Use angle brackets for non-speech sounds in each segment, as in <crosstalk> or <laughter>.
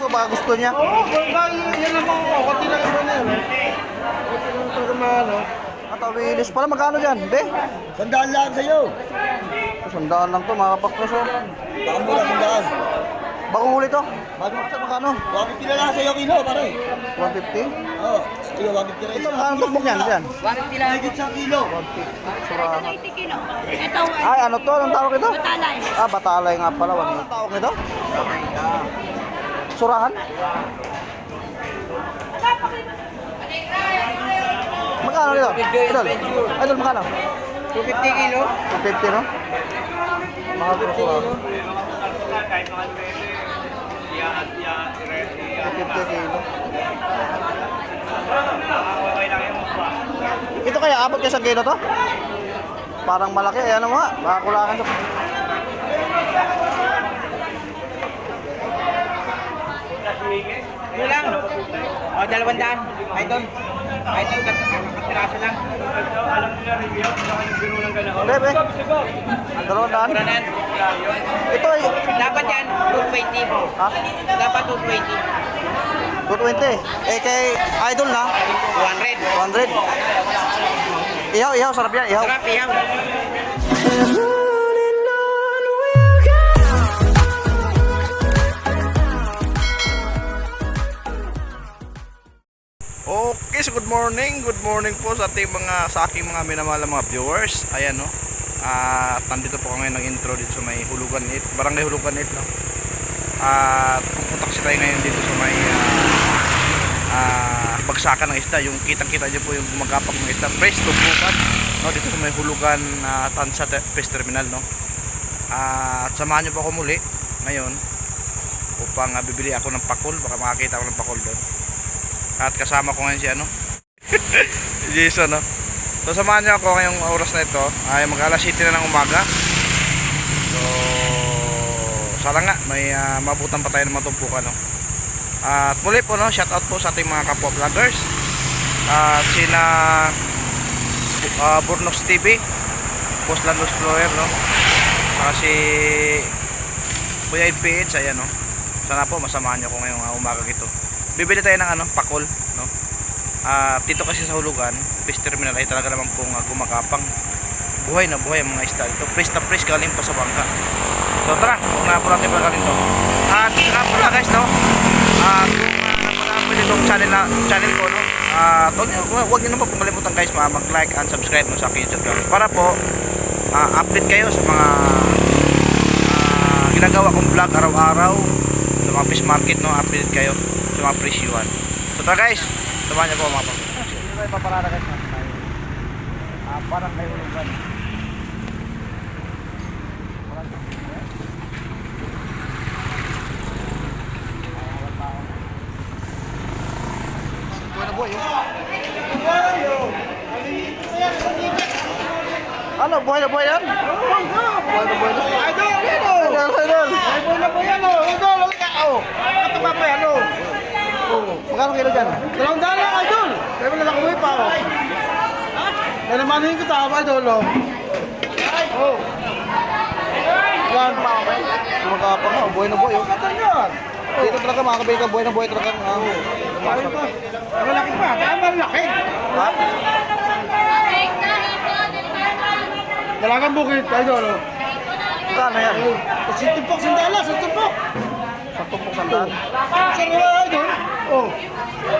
So baka gusto niya. Oo, bagay yan lang mga konti lang naman yan. eh. Konti lang talaga mga ano. At awilis pala, magkano dyan? Be? Sandaan lang sa'yo. Sandaan lang to, mga kapakros. Oh. Baka mura sandaan. Bagong huli to. Bago Sa magkano? 150 na lang sa'yo kilo, pare. 150? Oo, iyo 150 na Ito, magkano tukbok yan? Dyan. Higit sa kilo. 150. Surahan. kilo. Ito, Ay, ano to? Anong tawag ito? batalay. Ah, batalay nga pala. Anong tawag nito? Surahan? Magkano nito? Idol? Idol, magkano? 250 kilo. 250, no? Mga surahan. 250 kilo. Ito kaya, abot kaya sa kilo to? Parang malaki. Ayan mo nga. Baka kulangan sa... Kulang. O, dalawang daan. Idol. Idol, katiraso lang. Bebe. Dalawang daan. Mura na yan. Ito ay... Dapat yan, 220. Ha? Dapat 220. 220. Eh kay Idol na. 200. 200. Ihaw, ihaw. Sarap yan. Ihaw. Sarap, ihaw. So good morning. Good morning po sa ating mga sa aking mga minamahal na mga viewers. Ayan no. At nandito po ngayon ng intro dito sa may Hulugan 8, Barangay Hulugan 8 no. At pupunta kasi tayo ngayon dito sa may ah, ah, bagsakan ng isda. Yung kitang-kita niyo po yung gumagapang ng isda. Fresh tumpukan no dito sa may Hulugan uh, Tansa Fish Terminal no. at samahan niyo po ako muli ngayon upang ah, bibili ako ng pakul. Baka makakita ako ng pakul doon. At kasama ko ngayon si ano? <laughs> Jason, no? So, samahan niyo ako ngayong oras na ito. Ay mag alas 7 na ng umaga. So, sana nga, may ah, mabutan pa tayo ng matumpukan, no? At muli po, no? Shout out po sa ating mga kapwa vloggers. At sina uh, Burnox TV, Postland Explorer, no? Saka si Kuya PH, ayan, no? Sana po masamahan niyo ako ngayong ah, umaga ito bibili tayo ng ano, pakol, no? Ah, dito kasi sa hulugan, fish terminal ay talaga naman pong uh, gumakapang. Buhay na buhay ang mga isda dito. Fresh na fresh galing pa sa bangka. So tara, huwag na po natin pagkalin to. At nga pala guys, no? Ah, kung uh, napanapin itong channel, na, channel ko, no? Ah, huwag niyo, huwag niyo naman pong kalimutan guys, ma- mag-like and subscribe no, sa aking YouTube channel. Para po, ah, update kayo sa mga ah, ginagawa kong vlog araw-araw sa mga fish market no update kayo sa mga presyuhan so tara guys samahan niyo po mga pang hindi tayo paparada guys ah, parang kayo lugan Buhay na buhay yun. Ano, buhay na buhay yan? Buhay na buhay na. Idol, idol. Idol. Idol, wala ka, oh. Kataba pa yan, oh. Oh. Magkano kilo dyan? Dalawang daan lang, idol. Kaya mo lang umuwi pa, oh. Kaya naman yung kita, idol, oh. Oh. Yan. Kumagapang na, buhay na buhay. oh. Kata yan. Dito talaga mga kabay ka, buhay na buhay talaga. Pa. Malaki pa. Kaya malaki. ha? Dalagang bukit, idol, oh. Magkano yan? Sa tumpok, sandala, sa tumpok. Sa tumpok sandaan. Sa mga idol. Oh.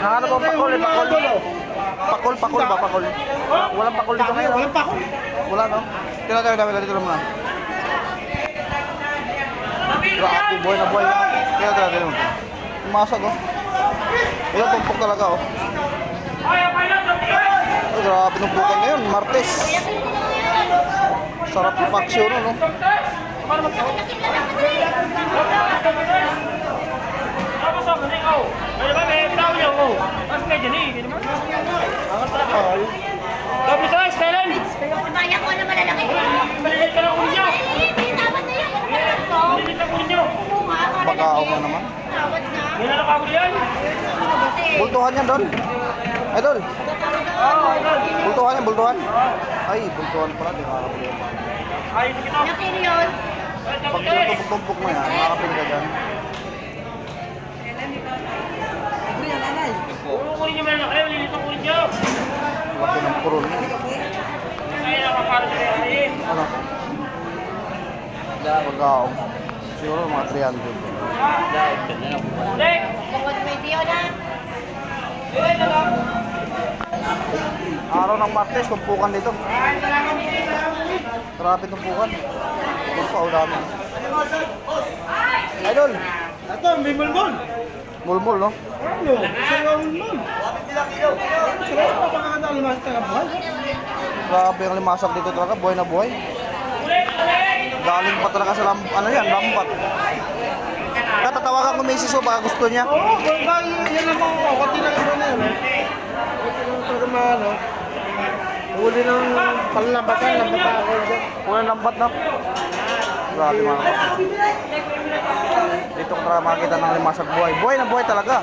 Nahanap ang pakol, eh, pakol. Pakol, pakol ba, pakol? Walang pakol dito ngayon. Walang pa ako. Wala, no? Tira tayo, dami dito lang muna. Grabe, buhay na buhay. Tira tayo, dito lang. Umasag, oh. Ito, tumpok talaga, oh. Ay, grabe ng bukan ngayon, Martes. Sarap yung paksyo, no? no? Double size, Thailand! Kaya ko na malalaki. Maliliit ka lang ulo niyo. Hindi, tawad na yan. Maliliit lang ulo niyo. Oo nga, Pagkaaw mo naman. na. Kailan ako yan? Bultuhan yan doon. Idol. Bultuhan yan, bultuhan. Ay, bultuhan pala. Di makakapili yan. Ayos kita. Ilang kilo yun? Pag tumpok-tumpok mo yan, makakapili ka dyan. kunin nyo meron kayo, maliliit ang kunin nyo. Laki ng puron. Kaya nakapalo sa kaya. Ano? Pagkaong. Siguro mga 300. Ulit! Bukod video na. Araw ng Martes, tumpukan dito. Grabe tumpukan. Ito pa, dami. Idol, Ito, may mulmul. mulmul, no? Ano? Nga mulmul. Sila pa pakakanta naman sa buhay. Grabe ang limasak dito talaga, buhay na buhay. Galing pa talaga sa lam, ano yan, lambat. Katatawagan ko misis ko, baka gusto niya. Oo, kung ba yan ang mga konti lang iba na yun. Konti lang talaga maano. Huli ng panlambatan, lambatan ako dyan. Unang lambat na. Grabe mga kapatid. Dito ko talaga makikita ng limasak buhay. Buhay na buhay talaga.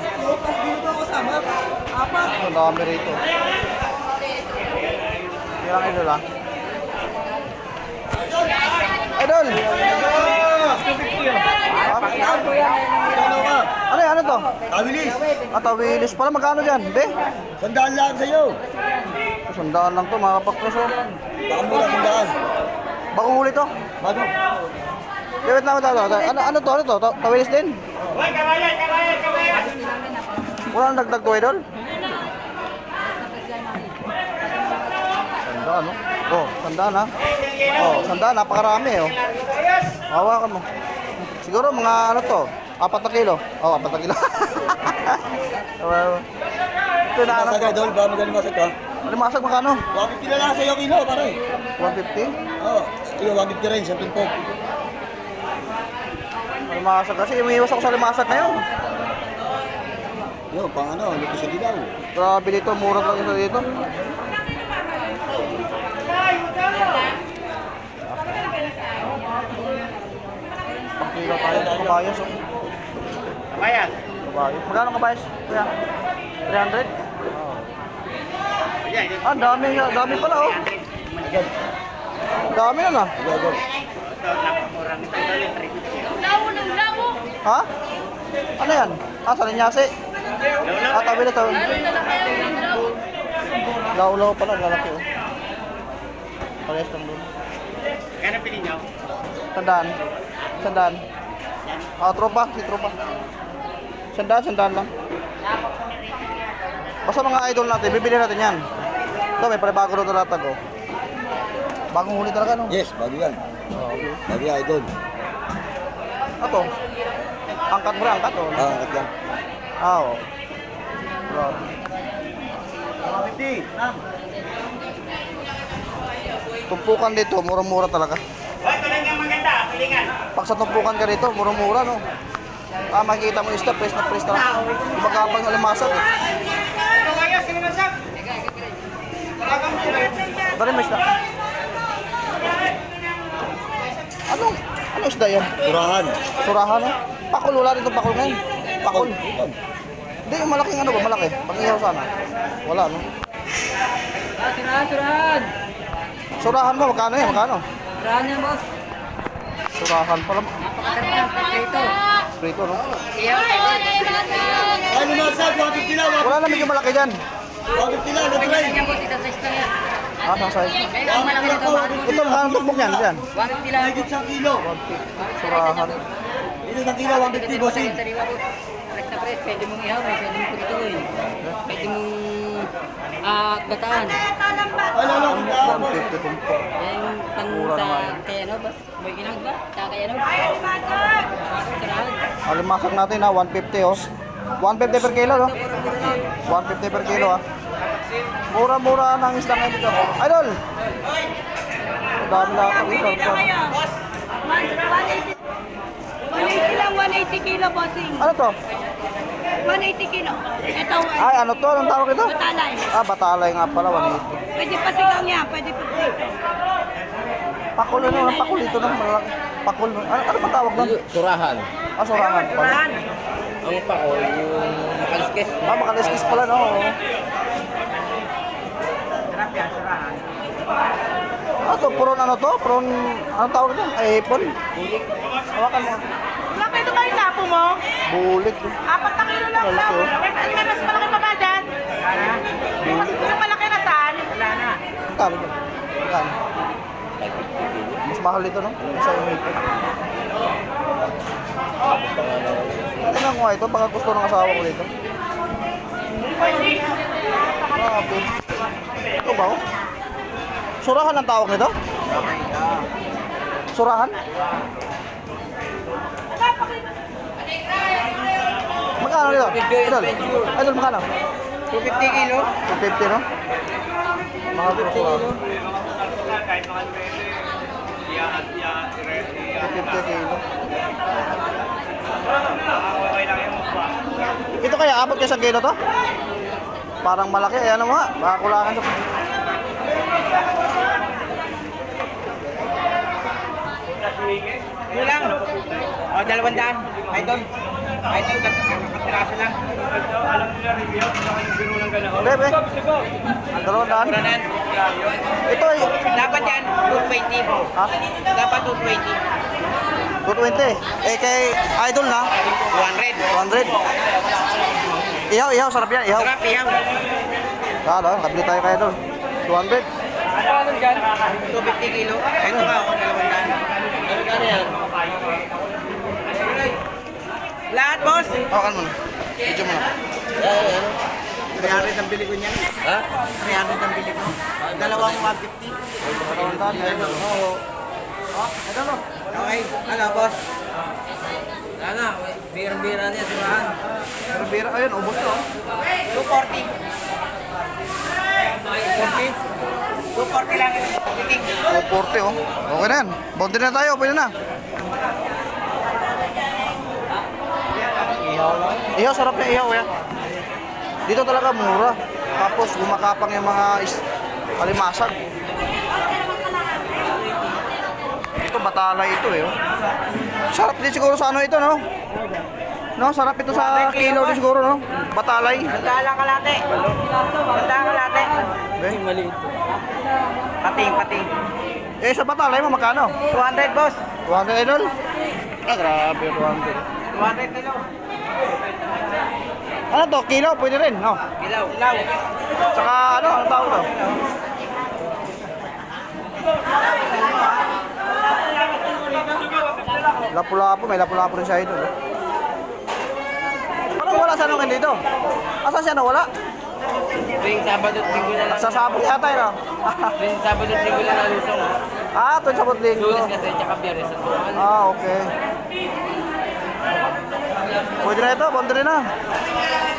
Ang dami rito. Ilang idol ah. Idol! Ano yan? Ano to? Kabilis! Ah, tawilis pala. Magkano dyan? Be? Sandaan lang sa'yo. Sandaan lang to mga kapakros. Oh. Baka mura sandaan. Bagong huli to. Bago. Wait lang, wait lang. Ano, ano to? Ano to? Ta- Tawilis din? Uy, kabayan, kabayan, kabayan! Wala nang dagdag to, idol? Sandaan, no? Oh, sandaan, ha? Oh, sandaan, napakarami, oh. Hawakan mo. Siguro mga ano to, apat na kilo. Oh, apat na kilo. <laughs> Wow. Ito na ano? Masag idol, ba magaling masag ka? Alimasag magkano? 150 na lang sa'yo kilo, pare. 150? Oo. Iyo, 150 rin, sa tumpok. Alimasag kasi, umiiwas ako sa alimasag ngayon. Yo, pang ano, luto sa dilaw. Grabe dito, mura lang isa dito. Pagkilo tayo ng kabayos. Oh. Kabayan! Kabayos. Magkano kabayos? Kuya? 300? Oh. Ah, dami, dami pala oh. Dami na na. Ha? Ano yan? Ah, sa linyasi? Ah, tabi na tabi. Laulaw pala, lalaki oh. Parehas lang doon. Kaya pili nyo? Sandaan. Sandaan. Ah, tropa, si tropa. Sandaan, sandaan lang. Basta mga idol natin, bibili natin yan. Ito, may panibago na talatag oh. Bagong huli talaga, no? Yes, bago yan. Oh, okay. Bago yan, idol. Ato. Angkat mo rin, angkat oh. Ah, angkat yan. Ah, oh. Grabe. 150, nam. Tumpukan dito, mura-mura talaga. Uy, tuloy nga maganda, pilingan. Pag sa tumpukan ka dito, mura-mura, no? Ah, makikita mo yung isda, press na press na. Ibagapang yung limasag eh. Kabayan, sino nasag? Dali mo isda. Anong, anong isda yan? Surahan. Surahan, no? Pakul, wala rin itong pakul ngayon. Pakul. Hindi, yung malaking ano ba, malaki? Pag-ihaw sana. Wala, no? Ah, surahan, surahan. Surahan mo, magkano yan? Magkano? Surahan yan, boss. Surahan pala. Prito. Prito, no? Ay, lumasag, 150 lang. Wala na medyo malaki dyan. 150 lang, na-try. Yan, boss. Isang size lang yan. Ah, sa size. Ang. Ito, magkano tukbok yan? Dyan. 150 lang. Higit sa kilo. Surahan. Dito sa kilo, 150, bossing. Boss. Press na. Pwede mong ihaw, eh. pwede mong prituin. Pwede mong ah, gataan. 150 tumpok. Yan yung pang sa kaya ano, boss. May ginag ba? Sa kaya ano? Alimasag natin ha, 150 oh. 150 per kilo, no? 150 per kilo ha. Mura-mura ng isda ngayon dito. Idol! Ang dami na ako dito. 180 lang, 180 kilo, bossing. Ano to? 180 kilo. Ito, Ay, ano to? Anong tawag ito? batalay. Ah, batalay nga pala, 180. Pwede pa sigaw niya, pwede pa Pakul ano, ang pakul dito na, malaki. Pakul. Ano, ano ba tawag doon? Surahan. Ah, surahan pala. Ang pako, yung makaliskis. Ah, makaliskis pala, no? Oo. Ah, to, puron ano to? Puron, anong tawag ito? Ay, hipon? Hawakan mo. Wala mo? Bulit. Apat na kilo lang daw. Oh. May mas malaki pa ba dyan? May mas malaki na saan? Wala na. Kano ba? Kano? Mas mahal ito, no? Sa umipin. Tignan ko nga ito, baka gusto ng asawa ko dito. Grabe. Ito ba? Oh? Surahan ang tawag nito? Surahan? Ah. Surahan? Magkano nito? Idol? Idol, magkano? 250 kilo. 250, no? Mga surahan. 250 kilo. Ito kaya abot kaya sa kilo to? Parang malaki. Ayan mo nga. Baka kulangan sa... Ano lang? O, dalawang daan. Idol. Idol, katiraso lang. Bebe. Ang dalawang daan. Ito ay... Dapat yan, 220 po. Ha? Dapat 220. 220. Eh kay Idol na. 200. 200. Ihaw, ihaw. Sarap yan. Ihaw. Sarap, ihaw. Kala, kabili tayo kay Idol. 200. 250 kilo. Ito nga, o, dalawang daan. Ano yan? Lahat, boss. Hawakan mo na. Video mo na. 300 ang bili ko niyan. Ha? 300 ang bili ko. Dalawang 150. Dalawang daan. Idol. Oo. Ito no. Okay, ano, boss? Na, bira-bira niya, surahan. Pero bira. Ayun, ubos to. 240. 240? 240 lang yung titig. 240 oh. Okay na yan. Boundary na tayo. Pwede na. Ihaw, sarap na ihaw yan. Dito talaga mura. Tapos gumakapang yung mga is alimasag. Ito batalay ito eh. oh. Sarap din siguro sa ano ito no? No, sarap ito sa kilo din siguro no? Batalay. Sandala kalate. Sandala kalate. Okay. Maliit. Pating, pating. Eh sa batalay mo magkano? 200, boss. 200 idol? Ah, grabe 200. 200 kilo. Ano to? Kilo? Pwede rin, no? Ilaw. Ilaw. Tsaka ano, ano tawag to? Lapu-lapu, may lapu-lapu rin siya ito. Parang wala sa nungin dito. Asan siya nawala? Tuwing Sabado at Linggo na lang. Sa sabot yata yun. no? Tuwing Sabado at Linggo na lang lusong. ah, tuwing sabot linggo. Lunes kasi, tsaka Biyernes. Ah, okay. Pwede na ito, boundary na.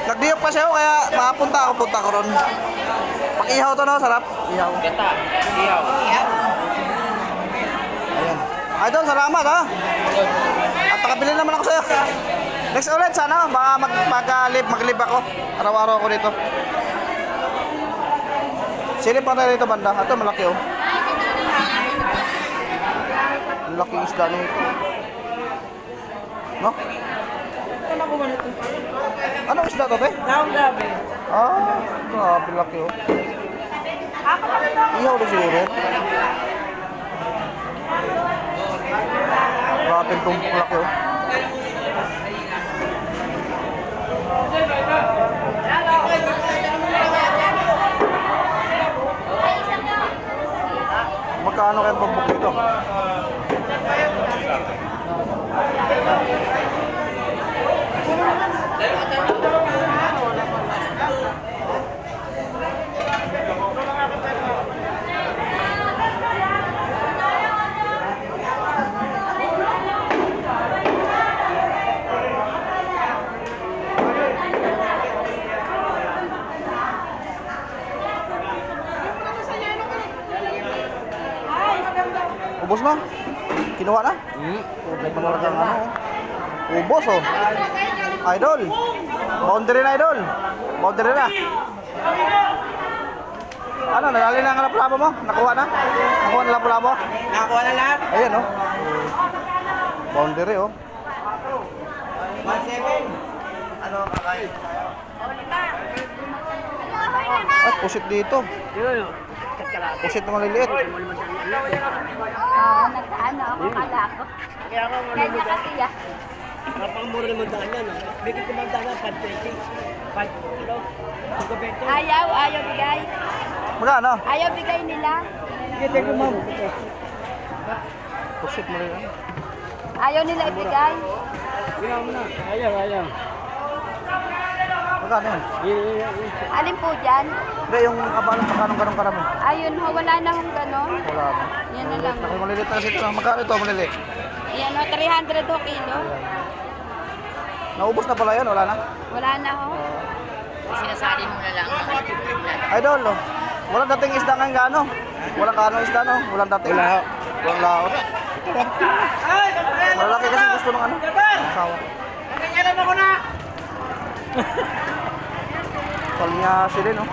Nagdiyok pa siya ako, kaya makapunta ako, punta ko ron. Pag ihaw to, no? Sarap. Ihaw. Gata. Iyaw. Iyaw. Ayan. Idol, salamat ha. At nakabili naman ako sa'yo. Next ulit, sana baka mag, mag-live, mag-live ako. Araw-araw ako dito. Silip pa tayo dito banda. Ito malaki oh. Ang laking isda nito. No? Anong isda to, te? Taong gabi. Ah, grabe laki oh. Ihaw na siguro. Grabe itong laki oh. Magkano kaya pambuk nito? Ubos na? Kinuha na? Hmm. Ubos oh. Idol. Boundary na idol. Boundary na. Ano, nadali na ang lapu-lapo mo? Nakuha na? Nakuha na lapu-lapo? Nakakuha na lahat. Ayan oh. Boundary oh. 1.7. Ano, kakay? At pusit dito. Pusit na maliliit. Oo, nagtaano ako, kala ko. Kaya kasi ah. Napakamura naman daan yan. Bigit ko man daan 520. 5 kilo. 5 Ayaw, ayaw bigay. Magkano? Ayaw bigay nila. Pusit mo rin. Ayaw nila ibigay. Ayaw, ayaw. Magkano yun? Alin po dyan? Hindi, yung kabalan, magkano ganun karami? Ayun ho, wala na hong ganon. Wala na. Yan na lang. Laki malilit na kasi ito. Magkano ito malilit? Yan o, 300 ho kilo. Naubos na pala yan, wala na. Wala na ho. Sinasali mo na lang. Idol, oh. Walang dating isda ngayon gaano. Walang kaano isda, no? Walang dating. Wala. Walang laot. Malalaki kasi gusto ng ano. ng Asawa. Kaya naman ko na! Palnya sila, no?